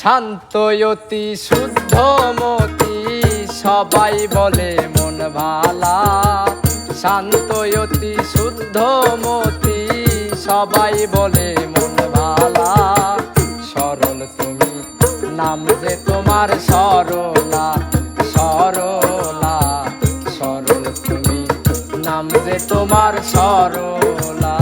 শান্তয়তি, শুদ্ধমতি, সবাই বলে মন ভালা। শান্তয়তি, শুদ্ধমতি, সবাই বলে মন ভালা। সরল তুমি, নাম যে তোমার সরলা সরলা সরল তুমি, নাম যে তোমার সরলা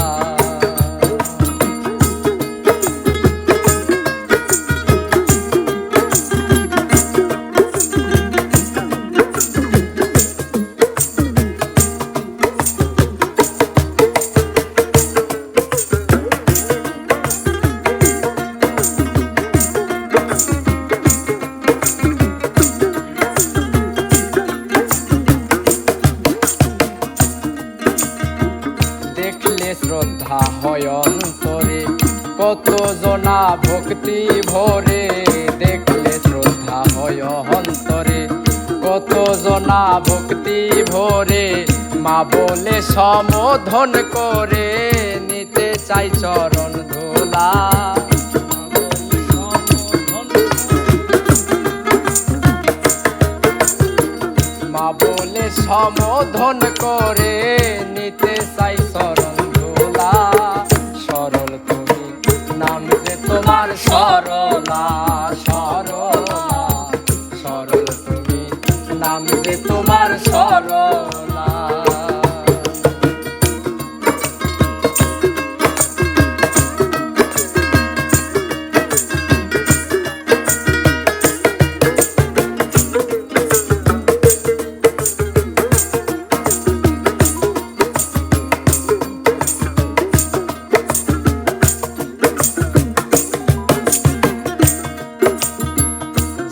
শ্রদ্ধা হয় অন্তরে। কত জনা ভক্তি ভরে দেখলে শ্রদ্ধা হয় অন্তরে। কত জনা ভক্তি ভরে মা বলে সমধন করে, নিতে চাই চরণ ধোলা। মা বলে সমধন করে নাম যে তোমার সরলা।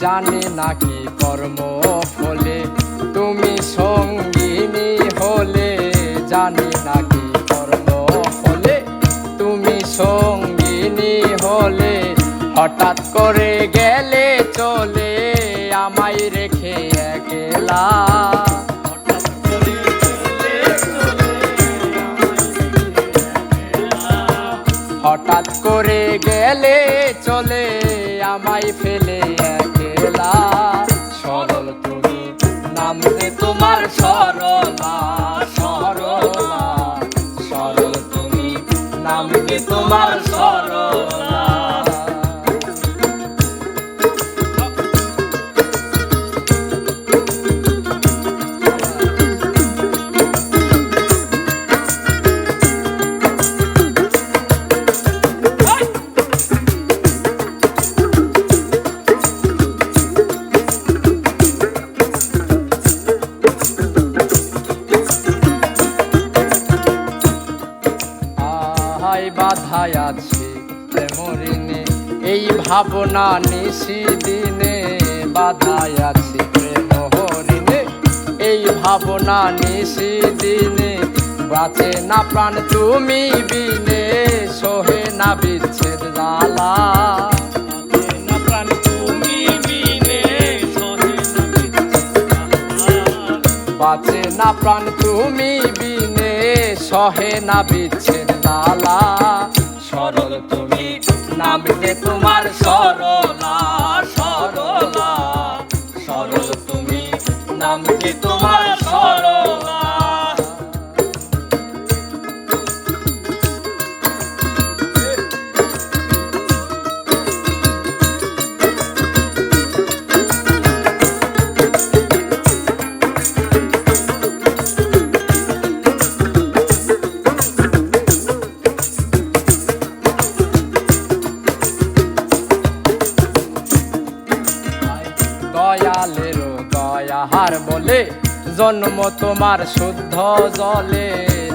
জানে নাকি কর্ম। ফলে তুমি সঙ্গিনী হলে জানি না কি কর্ম হলে তুমি সঙ্গিনী হলে হঠাৎ করে গেলে চলে আমায় রেখে একলা। হঠাৎ করে গেলে চলে আমায় ফেলে একলা। বাধায় আছে প্রেমরিনে এই ভাবনা নিশি দিনে বাধায় আছে প্রেম হরিণে এই ভাবনা নিশি দিনে বাঁচে না প্রাণ, তুমি বিনে সোহে না বিচ্ছেদ না বাঁচে না প্রাণ, তুমি বিনে সহে না বিচ্ছেদ লালা সরল তুমি নাম যে তোমার সরলা সরলা। সরল তুমি নাম যে তোমার সরলা। বলে জন্ম তোমার শুদ্ধ জলে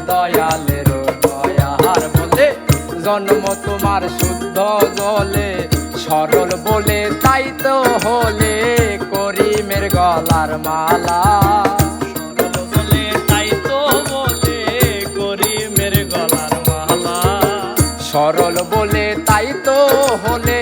দয়ালেরও দয়াহার বলে। জন্ম তোমার শুদ্ধ জলে, সরল বলে তাই তো হলে করিমের গলার মালা। সরল বলে তাই তো হলে